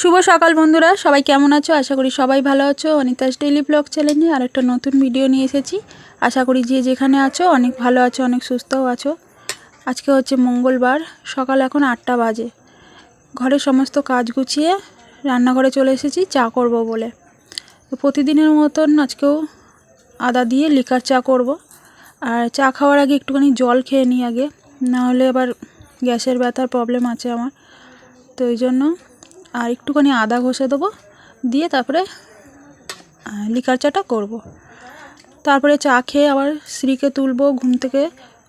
শুভ সকাল বন্ধুরা, সবাই কেমন আছো? আশা করি সবাই ভালো আছো। অনিতাস ডেইলি ব্লগ চ্যানেলে আর একটা নতুন ভিডিও নিয়ে এসেছি। আশা করি যে যেখানে আছো, অনেক ভালো আছো, অনেক সুস্থও আছো। আজকে হচ্ছে মঙ্গলবার, সকাল এখন আটটা বাজে। ঘরের সমস্ত কাজ গুছিয়ে রান্নাঘরে চলে এসেছি, চা করব বলে। তো প্রতিদিনের মতন আজকেও আদা দিয়ে লিকার চা করব। আর চা খাওয়ার আগে একটুখানি জল খেয়ে নিই আগে। নাহলে আবার গ্যাসের ব্যথার প্রবলেম আছে আমার। তো এই জন্য আর একটুখানি আদা ঘষে দেবো, দিয়ে তারপরে লিকার চাটা করব। তারপরে চা খেয়ে আবার স্ত্রীকে তুলবো, ঘুম থেকে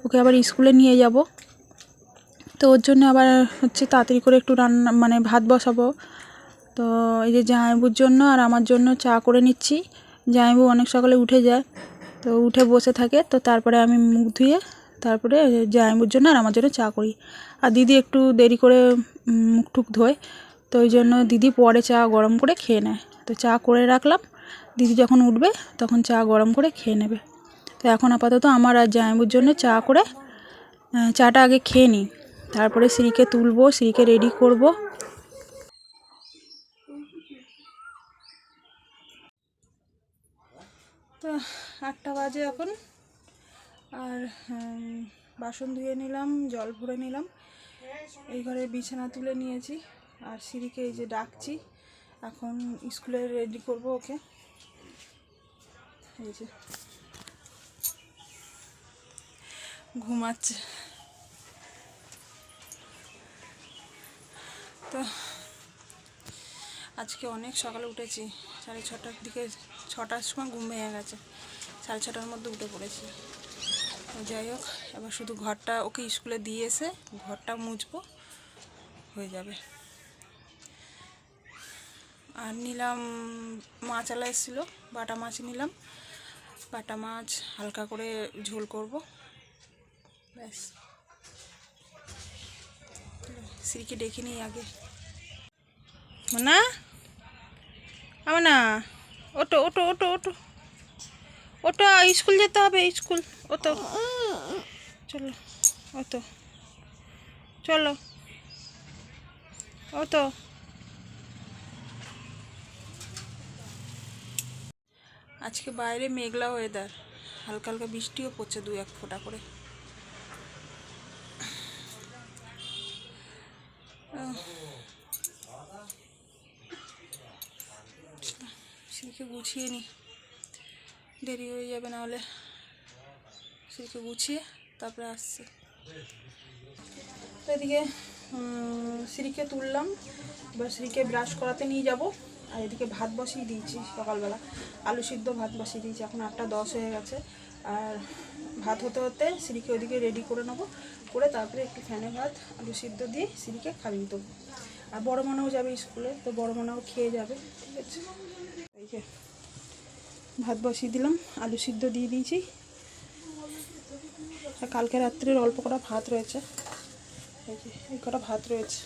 ওকে আবার স্কুলে নিয়ে যাব। তো ওর জন্য আবার হচ্ছে তাড়াতাড়ি করে একটু রান্না মানে ভাত বসাবো। তো এই যে জামাইবুর জন্য আর আমার জন্য চা করে নিচ্ছি। জামাইবু অনেক সকালে উঠে যায়, তো উঠে বসে থাকে। তো তারপরে আমি মুখ ধুয়ে তারপরে জামাইবুর জন্য আর আমার জন্য চা করি। আর দিদি একটু দেরি করে মুখ টুক ধোয়। তো ওই জন্য দিদি পরে চা গরম করে খেয়ে নেয়। তো চা করে রাখলাম। দিদি যখন উঠবে, তখন চা গরম করে খেয়ে নেবে। তো এখন আপাতত আমার আর জামাইবুর জন্য চা করে চাটা আগে খেয়ে নিই। তারপরে শ্রীকে তুলবো শ্রীকে রেডি করব। তো আটটা বাজে এখন। আর বাসন ধুয়ে নিলাম, জল ভরে নিলাম। এই ঘরে বিছানা তুলে নিয়েছি। আর সিঁড়িকে এই যে ডাকছি, এখন স্কুলে রেডি করব ওকে। এই যে। ঘুমাচ্ছে। তো আজকে অনেক সকালে উঠেছি, সাড়ে ছটার দিকে, ছটার সময় ঘুম ভেঙে গেছে, সাড়ে ছটার মধ্যে উঠে পড়েছি। যাই হোক, এবার শুধু ঘরটা ওকে স্কুলে দিয়ে এসে ঘরটা মুছবো, হয়ে যাবে। আর নিলাম মাছ আলা এসেছিল, বাটা মাছ নিলাম। বাটা মাছ হালকা করে ঝোল করব। ব্যাস। শ্রীকে ডেকে নিই আগে। না আমার না ওটো ওটো ওটো ওটো ওটো স্কুল যেতে হবে, স্কুল। ওতো চলো ওতো চলো। ওতো আজকে বাইরে মেঘলা ওয়েদার হালকা হালকা বৃষ্টিও পড়ছে দু এক ফোঁটা করে। সিঁড়িকে গুছিয়ে নিই দেরি হয়ে যাবে নাহলে সিঁড়িকে গুছিয়ে তারপরে আসছে। এদিকে সিঁড়িকে তুললাম। এবার সিঁড়িকে ব্রাশ করাতে নিয়ে যাব। আর এদিকে ভাত বসিয়ে দিয়েছি সকালবেলা। আলু সিদ্ধ, ভাত বসিয়ে দিয়েছি। এখন আটটা দশ হয়ে গেছে। আর ভাত হতে হতে সিঁড়িকে ওদিকে রেডি করে নেব। করে তারপরে একটু ফ্যানে ভাত, আলু সিদ্ধ দিয়ে সিঁড়িকে খাইয়ে দেবো। আর বড় মানাও যাবে স্কুলে, তো বড় মানাও খেয়ে যাবে, ঠিক আছে? এই যে ভাত বসিয়ে দিলাম, আলু সিদ্ধ দিয়ে দিয়েছি। কালকে রাত্রের অল্প কটা ভাত রয়েছে। এই যে, এই কটা ভাত রয়েছে।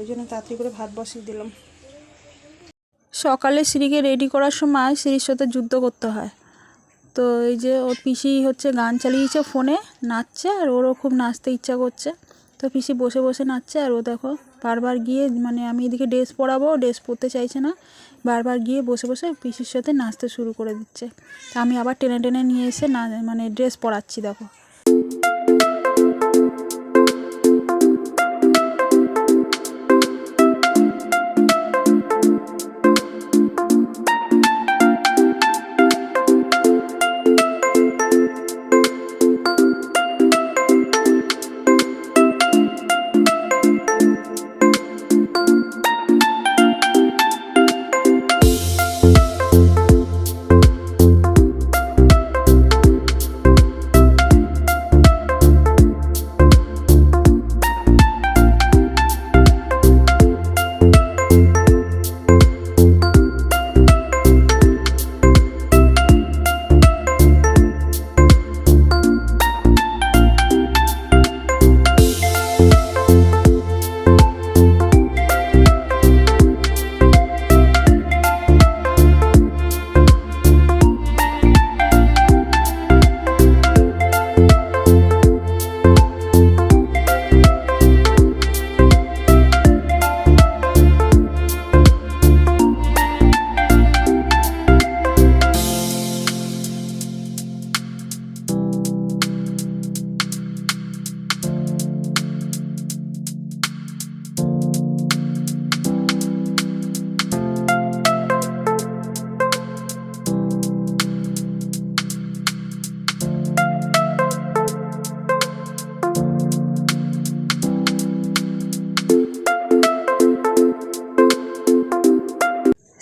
ওই জন্য তাড়াতাড়ি করে ভাত বসিয়ে দিলাম। সকালে শ্রীকে রেডি করার সময় শ্রীর সাথে যুদ্ধ করতে হয়। তো এই যে ওর পিসি হচ্ছে গান চালিয়েছে ফোনে, নাচছে আর ওরও খুব নাচতে ইচ্ছা করছে। তো পিসি বসে বসে নাচছে আর ও দেখো বারবার গিয়ে মানে আমি এদিকে ড্রেস পরাবো ড্রেস পরতে চাইছে না। বারবার গিয়ে বসে বসে পিসির সাথে নাচতে শুরু করে দিচ্ছে। তা আমি আবার টেনে টেনে নিয়ে এসে না মানে ড্রেস পরাচ্ছি, দেখো।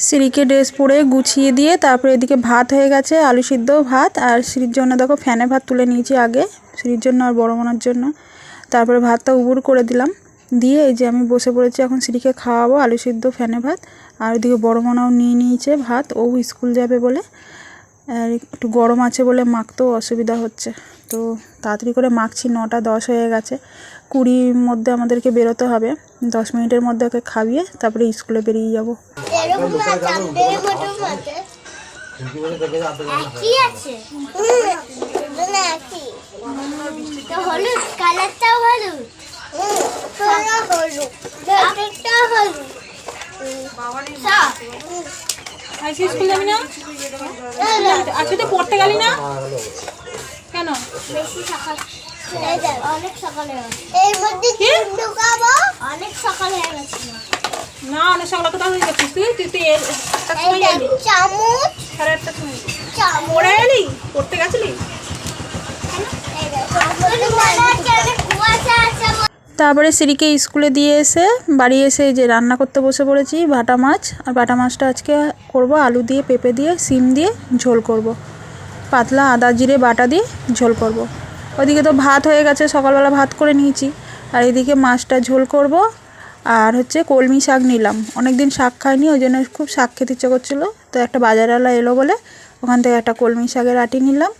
সিঁড়িকে ড্রেস পরে গুছিয়ে দিয়ে তারপরে এদিকে ভাত হয়ে গেছে, আলু সিদ্ধ ভাত, আর সিঁড়ির জন্য দেখো ফ্যানে ভাত তুলে নিয়েছি আগে, সিঁড়ির জন্য আর বড় মনার জন্য। তারপরে ভাতটা উবুর করে দিলাম। দিয়ে এই যে আমি বসে পড়েছি এখন সিঁড়িকে খাওয়াবো আলু সিদ্ধ ফ্যানে ভাত, আর ওদিকে বড় মনাও নিয়ে নিয়েছে ভাত, ও স্কুল যাবে বলে, আর একটু গরম আছে বলে মাখতেও অসুবিধা হচ্ছে। তো তাড়াতাড়ি করে মাখছি নটা দশ হয়ে গেছে। কুড়ির মধ্যে আমাদেরকে বেরোতে হবে। দশ মিনিটের মধ্যে ওকে খাইয়ে তারপরে স্কুলে বেরিয়ে যাব। আজকে স্কুল যাবি না। আজকে তো পড়তে গেলি না? বেশি সকাল অনেক সকালে এর মধ্যে ডিম ঢুকাবো। অনেক সকাল হয়ে গেছে। না অনেক সকালে হয়ে যাচ্ছিস তুই তুই তুই এর- সময় যাবি চামচ। সাড়ে আটটার সময় চামচ। পড়ে এলি? পড়তে গেছিলি? তারপরে সিঁড়িকে স্কুলে দিয়ে এসে বাড়ি এসে যে রান্না করতে বসে পড়েছি বাটা মাছ। আর বাটা মাছটা আজকে করব আলু দিয়ে পেঁপে দিয়ে সিম দিয়ে ঝোল করব। পাতলা আদা জিরে বাটা দিয়ে ঝোল করব। ওদিকে তো ভাত হয়ে গেছে, সকালবেলা ভাত করে নিয়েছি। আর এদিকে মাছটা ঝোল করব আর হচ্ছে কলমি শাক নিলাম। অনেক দিন শাক খাইনি, ওই জন্য খুব শাক খেতে ইচ্ছে করছিল। তো একটা বাজারওয়ালা এলো বলে, ওখান থেকে একটা কলমি শাকের আটি নিলাম।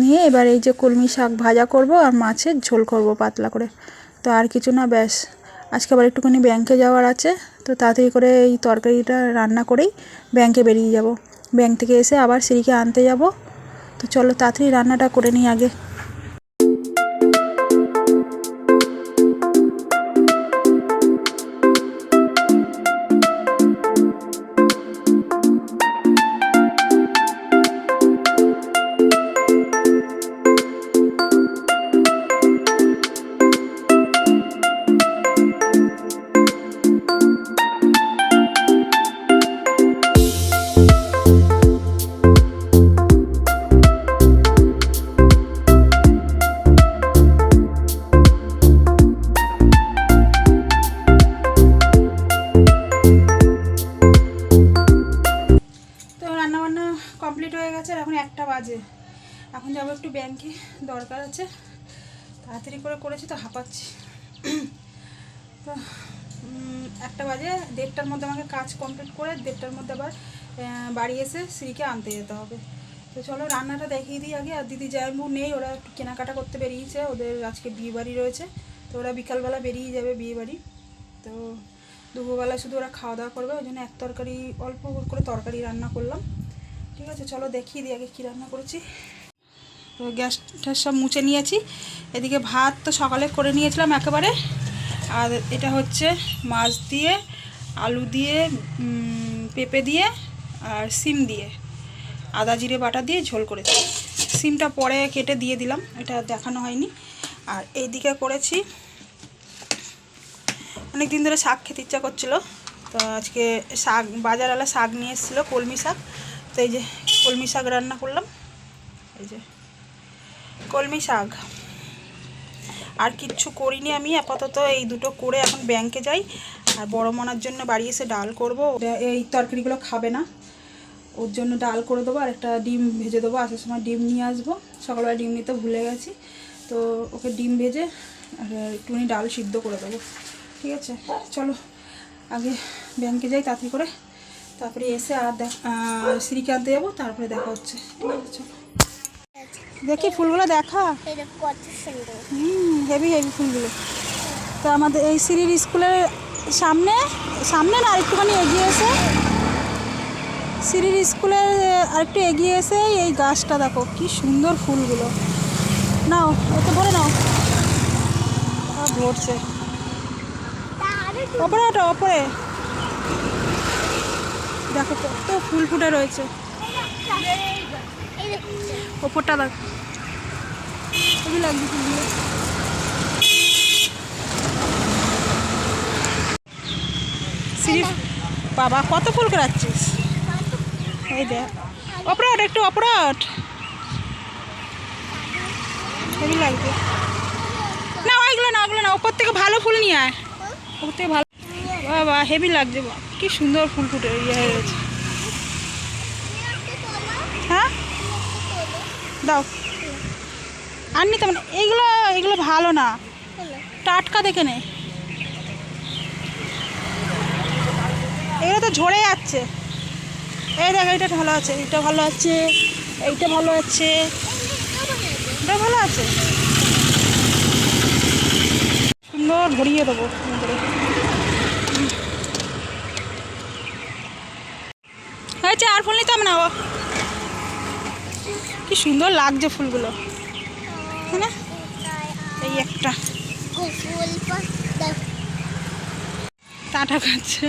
নিয়ে এবার এই যে কলমি শাক ভাজা করব আর মাছের ঝোল করব পাতলা করে। তো আর কিছু না, ব্যাস। আজকে আবার একটুখানি ব্যাংকে যাওয়ার আছে, তো তাড়াতাড়ি করে এই তরকারিটা রান্না করেই ব্যাংকে বেরিয়ে যাব। ব্যাংক থেকে এসে আবার সিঁড়িকে আনতে যাব। তো চলো তাড়াতাড়ি রান্নাটা করে নিই আগে। কমপ্লিট হয়ে গেছে আর এখন একটা বাজে। এখন যাব একটু ব্যাংকে দরকার আছে। তাড়াতাড়ি করে করেছি তো হাঁপাচ্ছি। তো একটা বাজে, দেড়টার মধ্যে আমাকে কাজ কমপ্লিট করে দেড়টার মধ্যে আবার বাড়ি এসে স্ত্রীকে আনতে যেতে হবে। তো চলো রান্নাটা দেখিয়ে দিই আগে। আর দিদি জায়ম্বু নেই, ওরা একটু কেনাকাটা করতে বেরিয়েছে। ওদের আজকে বিয়ে বাড়ি রয়েছে। তো ওরা বিকালবেলা বেরিয়ে যাবে বিয়ে বাড়ি। তো দুপুরবেলা শুধু ওরা খাওয়া দাওয়া করবে। ওই জন্য এক তরকারি, অল্প করে তরকারি রান্না করলাম। ঠিক আছে, চলো দেখিয়ে দিই আগে কী রান্না করেছি। তো গ্যাস ট্যাস সব মুছে নিয়েছি। এদিকে ভাত তো সকালে করে নিয়েছিলাম একেবারে। আর এটা হচ্ছে মাছ দিয়ে, আলু দিয়ে পেঁপে দিয়ে আর সিম দিয়ে। আদা, জিরে, বাটা দিয়ে ঝোল করেছি। সিমটা পরে কেটে দিয়ে দিলাম, এটা দেখানো হয়নি। আর এইদিকে করেছি অনেক দিন ধরে শাক খেতে ইচ্ছা করছিল। তো আজকে শাক, বাজারওয়ালা শাক নিয়ে এসেছিল, কলমি শাক। তো এই যে কলমি শাক রান্না করলাম। এই যে কলমি শাক। আর কিচ্ছু করিনি আমি, আপাতত এই দুটো করে এখন ব্যাংকে যাই। আর বড় মনার জন্য বাড়ি এসে ডাল করব। এই তরকারিগুলো খাবে না। ওর জন্য ডাল করে দেবো আর একটা ডিম ভেজে দেবো। আসার সময় ডিম নিয়ে আসব। সকালবেলা ডিম নিতে ভুলে গেছি। তো ওকে ডিম ভেজে আর একটুখানি ডাল সিদ্ধ করে দেবো। ঠিক আছে? চলো, আগে ব্যাংকে যাই, তাড়াতাড়ি করে তারপরে এসে আর দেখ শ্রীকে আনতে যাব তারপরে দেখা হচ্ছে। আছে দেখি ফুলগুলো দেখা? হুম হেভি হেভি ফুলগুলো। তো আমাদের এই সিঁড়ির স্কুলের সামনে সামনে না আরেকটুখানি এগিয়ে এসে। সিঁড়ির স্কুলের আরেকটু এগিয়ে এসে এই গাছটা দেখো কি সুন্দর ফুলগুলো। নাও এতে ভরে নাও। ভরছে ওপরে ওটা ওপরে। দেখো কত ফুল ফুটে রয়েছে। ওপরটা দেখো। খুবই ফুলগুলো বাবা, কত ফুল করাচ্ছিস এই দেখ। অপরাট, একটু অপরাট। হেভি লাগছে না ওইগুলো না ওগুলো না ওপর থেকে ভালো ফুল নিয়ে আয়। ওপর থেকে ভালো বাবা হেভি লাগছে বা কি সুন্দর ফুল ফুটে ইয়ে হয়ে গেছে। হ্যাঁ? দাও। আর নিতে মানে এইগুলো এগুলো ভালো না। টাটকা দেখে নে। এগুলো তো ঝরে যাচ্ছে। এই দেখ এটা ভালো আছে এটা ভালো আছে, এইটা ভালো আছে। এটা ভালো আছে। সুন্দর ভরিয়ে দেবো। সুন্দর হয়েছে আর ফুল নিতাম না ও কি সুন্দর লাগছে ফুলগুলো। না? এই একটা। টাটা করছে।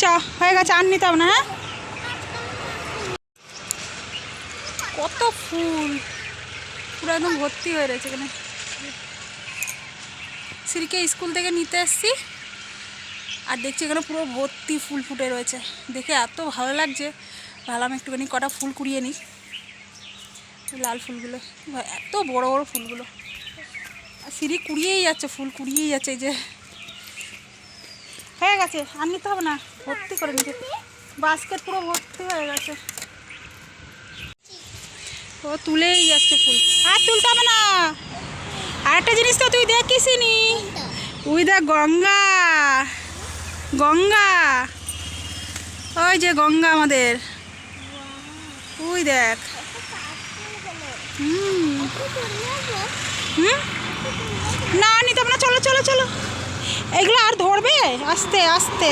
চ, হয়ে গেছে, আর নিতাম না হ্যাঁ? কত ফুল। পুরো একদম ভর্তি হয়ে রয়েছে এখানে। সিরিকে স্কুল থেকে নিতে এসছি। আর দেখছি এখানে পুরো ভর্তি ফুল ফুটে রয়েছে। দেখে এত ভালো লাগছে। ভাবলাম একটুখানি কটা ফুল কুড়িয়ে নিই। লাল ফুলগুলো। এত বড় বড় ফুলগুলো। সিঁড়ি কুড়িয়েই যাচ্ছে, ফুল কুড়িয়েই যাচ্ছে এই যে। হয়ে গেছে, আর নিতে হবে না। ভর্তি করে নিতে। বাস্কেট পুরো ভর্তি হয়ে গেছে। ও তুলেই যাচ্ছে ফুল। আর তুলতে হবে না। আর একটা জিনিস তো তুই দেখিসনি ওই দেখ গঙ্গা। গঙ্গা। ওই যে গঙ্গা আমাদের। ওই দেখ। না নিতে হবে না। চলো চলো চলো। এগুলো আর ধরবে? আস্তে আস্তে।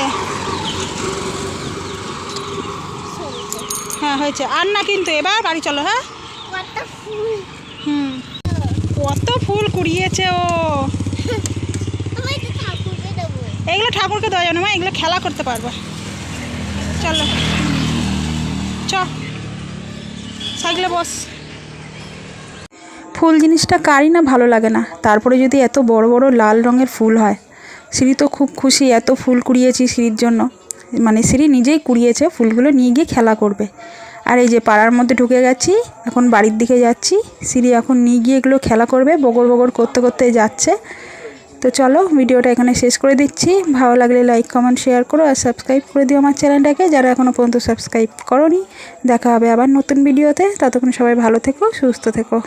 হ্যাঁ হয়েছে। আর না কিন্তু এবার বাড়ি চলো হ্যাঁ? হুম। কত ফুল কুড়িয়েছে ও আমি এটা ঠাকুরকে দেবো এগুলো ঠাকুরকে দেওয়া যাবে না এগুলো খেলা করতে পারবে। চলো। চ। সাইকেলে বস। ফুল জিনিসটা কারই না ভালো লাগে না। তারপরে যদি এত বড় বড় লাল রঙের ফুল হয়, সিঁড়ি তো খুব খুশি, এত ফুল কুড়িয়েছি সিঁড়ির জন্য। মানে সিঁড়ি নিজেই কুড়িয়েছে, ফুলগুলো নিয়ে গিয়ে খেলা করবে। আর এই যে পাড়ার মধ্যে ঢুকে গেছি, এখন বাড়ির দিকে যাচ্ছি, সিঁড়ি এখন নিয়ে গিয়ে এগুলো খেলা করবে, বগর বগর করতে করতে যাচ্ছে। তো চলো ভিডিওটা এখানে শেষ করে দিচ্ছি। ভালো লাগলে লাইক কমেন্ট শেয়ার করো আর সাবস্ক্রাইব করে দিও আমার চ্যানেলটাকে। যারা এখনও পর্যন্ত সাবস্ক্রাইব করনি, দেখা হবে আবার নতুন ভিডিওতে। ততক্ষণ সবাই ভালো থেকো, সুস্থ থেকো।